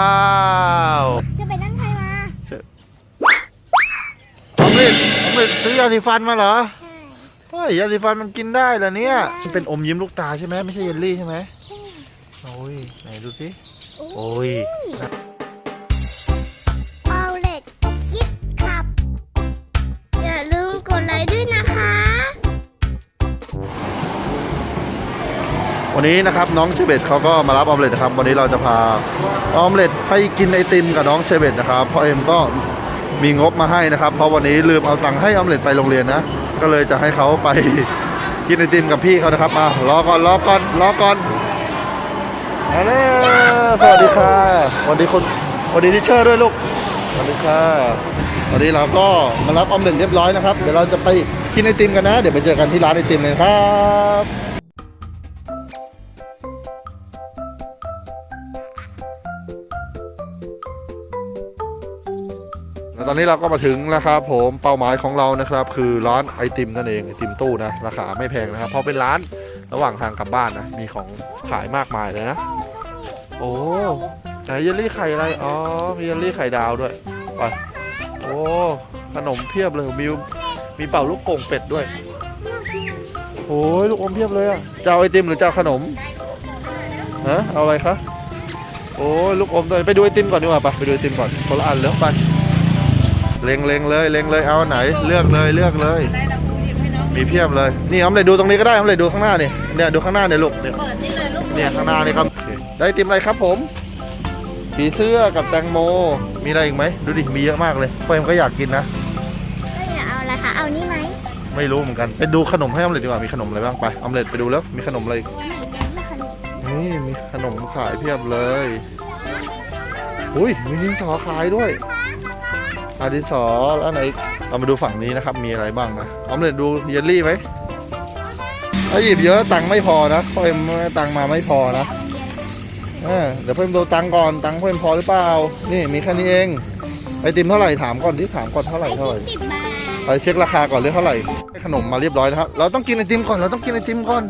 ว้าวจะไปนั่นใครมา ออมเล็ตออมเล็ตซื้อยาสีฟันมาเหรอ ใช่ เฮ้ยยาสีฟันมันกินได้เหรอเนี่ยมันเป็นอมยิ้มลูกตาใช่ไหมไม่ใช่เยลลี่ใช่ไหมใช่โอ้ยไหนดูสิ โอ้โอ้ย วันนี้นะครับน้องเชเบตเขาก็มารับออมเล็ตนะครับ วันนี้เราจะพาออมเล็ตไปกินไอติมกับน้องเชเบตนะครับเพราะเอ็มก็มีงบมาให้นะครับ เพราะวันนี้ลืมเอาตังค์ให้ออมเล็ตไปโรงเรียนนะ ก็เลยจะให้เขาไปกินไอติมกับพี่เขานะครับมารอก่อนรอก่อนรอก่อนมาแล้วสวัสดีค่ะสวัสดีคนสวัสดีทิเชอร์ด้วยลูกสวัสดีค่ะวันนี้เราก็มารับออมเล็ตเรียบร้อยนะครับเดี๋ยวเราจะไปกินไอติมกันนะ เดี๋ยวไปเจอกันที่ร้านไอติมเลยครับ อนนี้เราก็มาถึงแล้วครับผมเป้าหมายของเรานะครับ คือร้านไอติมนั่นเองไอติมตู้นะราคาไม่แพงนะครับเพราะเป็นร้านระหว่างทางกลับบ้านนะมีของขายมากมายเลยนะ โอ้ไหนเยลลี่ไข่อะไรอ๋อมีเยลลี่ไข่ดาวด้วยไปโอ้ขนมเพียบเลยมีมีเป่าลูกโป่งเป็ดด้วยโอ้ยลูกอมเพียบเลยอะจะเอาไอติมหรือจะเอาขนมฮะเอาอะไรคะโอ้ยลูกอมด้วยไปดูไอติมก่อนดีกว่าไปไปดูไอติมก่อนคนละอันเลยไป เล็งเล็งเลยเล็งเลยเอาอันไหน เลือกเลยเลือกเลยมีเพียบเลย นี่ออมเลยดูตรงนี้ก็ได้ออมเลยดูข้างหน้านี่เนี่ยดูข้างหน้าเนี่ยลูกเนี่ย เปิดนี่เลยลูกเนี่ยข้างหน้านี่ครับ ได้ไอติมอะไรครับผมผีเสื้อกับแตงโม มีอะไรอีกไหม ดูดิ มีเยอะมากเลยพ่อเอ็มก็อยากกินนะก็อย่าเอาอะไรคะเอานี่ไหมไม่รู้เหมือนกัน ไปดูขนมให้ออมเลยดีกว่า มีขนมอะไรบ้างไป ออมเลยไปดูแล้ว มีขนมอะไรอีกไหนกันไม่ขนมนี่มีขนมขายเพียบเลย อุ้ย มีดินสอขายด้วย อาดินสอแล้วไหนอีกเรามาดูฝั่งนี้นะครับ มีอะไรบ้างนะออมเลยดูเยลลี่ไหมถ้าหยิบเยอะตังค์ไม่พอนะพ่อเอ็มตังค์มาไม่พอนะเออเดี๋ยวพ่อเอ็มดูตังค์ก่อนตังค์พ่อเอ็มพอหรือเปล่า นี่มีแค่นี้เองไอติมเท่าไหร่ถามก่อนที่ถามก่อนเท่าไหร่เท่าไหร่สิบบาทไปเช็คราคาก่อนเรื่องเท่าไหร่ให้ขนมมาเรียบร้อยนะครับ เราต้องกินไอติมก่อนเราต้องกินไอติมก่อน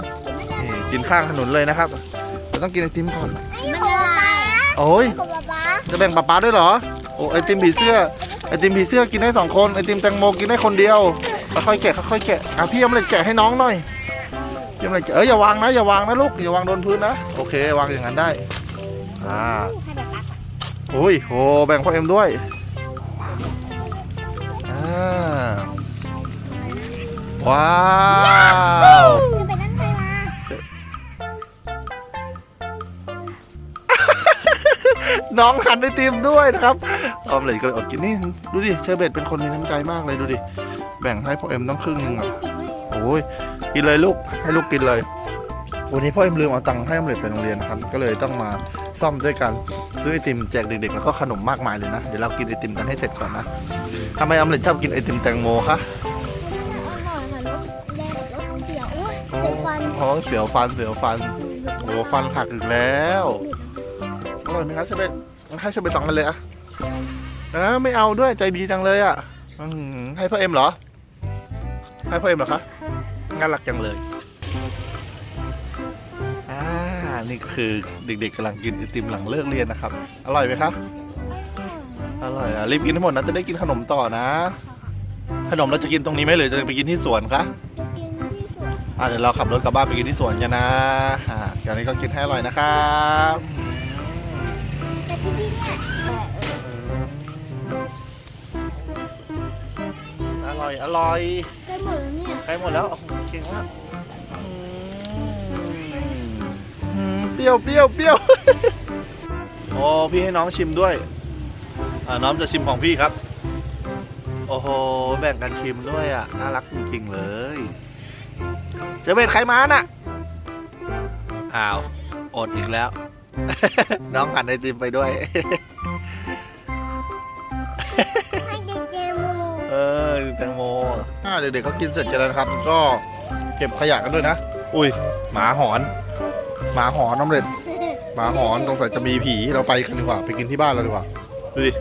นี่กินข้างถนนเลยนะครับ เราต้องกินไอติมก่อน มันละลายโอ้ย ของป๊าป๊าจะแบ่งป๊าป๊าด้วยเหรอ โอ้ไอติมผีเสื้อ ไอติมผีเสื้อกินได้สองคนไอติมแตงโมกินได้คนเดียวค่อยๆแกะค่อยๆแกะอะพี่ยังไมเลยแกะให้น้องหน่อยพี่ยมเลยแกะเอ้ยอย่าวางนะอย่าวางนะลูกอย่าวางโดนพื้นนะโอเควางอย่างนั้นได้อ่าโอ้ยโหแบ่งพ่อเอ็มด้วยอ่าว้าวน้องหันไอติมด้วยนะครับ ออมเลยก็เลยอดกินนี่ดูดิเชอร์เบตเป็นคนมีน้ำใจมากเลยดูดิแบ่งให้พ่อเอ็มต้องครึ่งหนึงอะโอ้ยกินเลยลูกให้ลูกกินเลย วันนี้พ่อเอ็มลืมเอาตังค์ให้ออมเล็ตไปโรงเรียนครับก็เลยต้องมาซ่อมด้วยกันซื้อไอติมแจกเด็กๆแล้วก็ขนมมากมายเลยนะเดี๋ยวเรากินไอติมกันให้เสร็จก่อนนะทำไมออมเล็ตชอบกินไอติมแตงโมคะอร่องรสเขียวโอ้โอ้เป็นฟันเสียวฟันเสียวฟันโอ้ฟันหักอีกแล้วอร่อยไหมครับเชอร์เบตให้เชอร์เบตสองกันเลยอะ เออไม่เอาด้วยใจดีจังเลยอะอื้อหือให้พ่อเอ็มเหรอ ให้พ่อเอ็มเหรอคะน่ารักจังเลยอ่านี่ก็คือเด็กๆกำลังกินไอติมหลังเลิกเรียนนะครับ อร่อยไหมครับอร่อยอะรีบกินให้หมดนะจะได้กินขนมต่อนะ ขนมเราจะกินตรงนี้ไหมหรือจะไปกินที่สวนคะกินที่สวนอะเดี๋ยวเราขับรถกลับบ้านไปกินที่สวนกันนะอ่าเดี๋ยวนี้ก็กินให้อร่อยนะครับแต่ที่นี่ ร่อยอร่อยใกล้หมดแล้วเนี่ยใกล้หมดแล้วโอ้โหเก่งมากอืมเปรี้ยวเปรี้ยวเปรี้ยว โอ้พี่ให้น้องชิมด้วย อ่าน้องจะชิมของพี่ครับ โอ้โหแบ่งกันชิมด้วยอะน่ารักจริงๆเลยเจอเบ็ดใครมาน่ะอ้าวอดอีกแล้ว น้องหันไอติมไปด้วย เด็กๆเขากินเสร็จกันแล้วนะครับ ก็เก็บขยะกันด้วยนะ อุ้ย หมาหอน หมาหอนน้ำเล็ดหมาหอนสงสัยจะมีผี เราไปกันดีกว่า ไปกินที่บ้านเราดีกว่า ดูดิ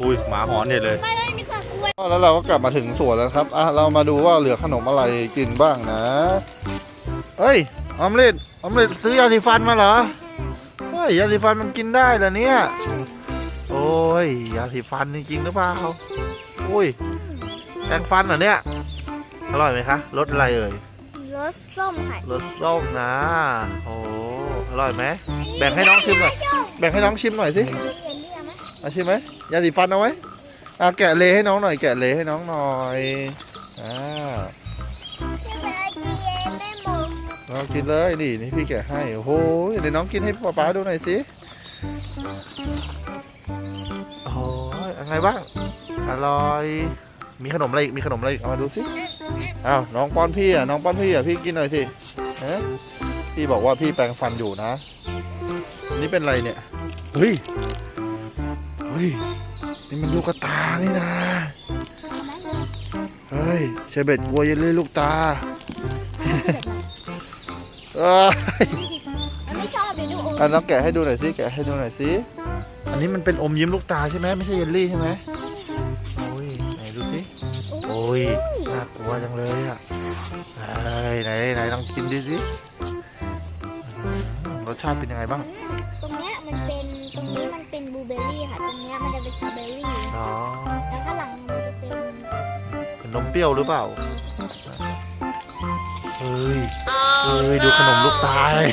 อุ้ย หมาหอนเนี่ยเลย ไปเลยนี่คือกล้วยแล้วเราก็กลับมาถึงสวนแล้วครับ อะ เรามาดูว่าเหลือขนมอะไรกินบ้างนะเฮ้ยออมเล็ตออมเล็ตซื้อยาสีฟันมาเหรอ เฮ้ยยยาสีฟันมันกินได้เหรอเนี่ย โอ้ย ยาสีฟันจริงๆหรือเปล่า อุ้ย แปรงฟันเหรอเนี่ย อร่อยไหมคะรสอะไรเอ่ยรสส้มค่ะรสส้มนะ โอ้อร่อยไหมแบ่งให้น้องชิมหน่อย แบ่งให้น้องชิมหน่อยสิเยลลี่เอาไหมเอาชิมไหมยาสีฟันเอาไหมเอาแกะเลให้น้องหน่อย แกะเลให้น้องหน่อยอ่าพี่เบลจีเองไม่หมดน้องกินเลยนี่นี่พี่แกะให้โอ้โหเดี๋ยวน้องกินให้ป๊าป๊าดูหน่อยสิโอ้โหยังไงบ้าง อร่อย มีขนมอะไรอีกมีขนมอะไรอีกเอามาดูสิอ้าวน้องป้อนพี่อะน้องป้อนพี่อะพี่กินหน่อยสิเอ๊ะพี่บอกว่าพี่แปรงฟันอยู่นะนี่เป็นอะไรเนี่ยเฮ้ยเฮ้ยนี่มันลูกกระตานี่นะเฮ้ยเชเบตกลัวเยลลี่ลูกตาเอ้ยมันไม่ชอบเดี๋ยวดูโอ้อันน้องแกะให้ดูหน่อยสิแกะให้ดูหน่อยสิอันนี้มันเป็นอมยิ้มลูกตาใช่ไหมไม่ใช่เยลลี่ใช่ไหมโอ้ยไหนดูสิ โอ้ยน่ากลัวจังเลยอะเฮ้ยไหนไหนลองกินดูสิอืมรสชาติเป็นยังไงบ้าง ตรงเนี้ยมันเป็นตรงนี้มันเป็นบลูเบอร์รี่ค่ะ ตรงเนี้ยมันจะเป็นสตรอเบอร์รี่อ๋อแล้วข้างหลังมันจะเป็นเป็นนมเปรี้ยวหรือเปล่าเฮ้ยเฮ้ยดูขนมลูกตาเลย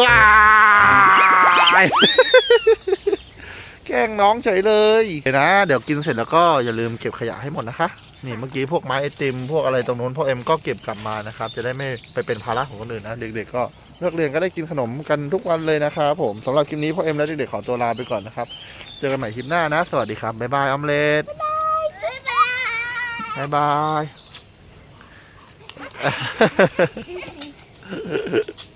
ว้าย แกล้งน้องเฉยเลยเดี๋ยวนะ เดี๋ยวกินเสร็จแล้วก็อย่าลืมเก็บขยะให้หมดนะคะ นี่เมื่อกี้พวกไม้ไอติมพวกอะไรตรงนู้นพ่อเอ็มก็เก็บกลับมานะครับ จะได้ไม่ไปเป็นภาระของคนอื่นนะ เด็กๆก็เลิกเรียนก็ได้กินขนมกันทุกวันเลยนะครับผมสำหรับคลิปนี้พ่อเอ็มและเด็กๆขอตัวลาไปก่อนนะครับ เจอกันใหม่คลิปหน้านะ สวัสดีครับบ๊ายบายออมเล็ตบ๊ายบายบ๊ายบาย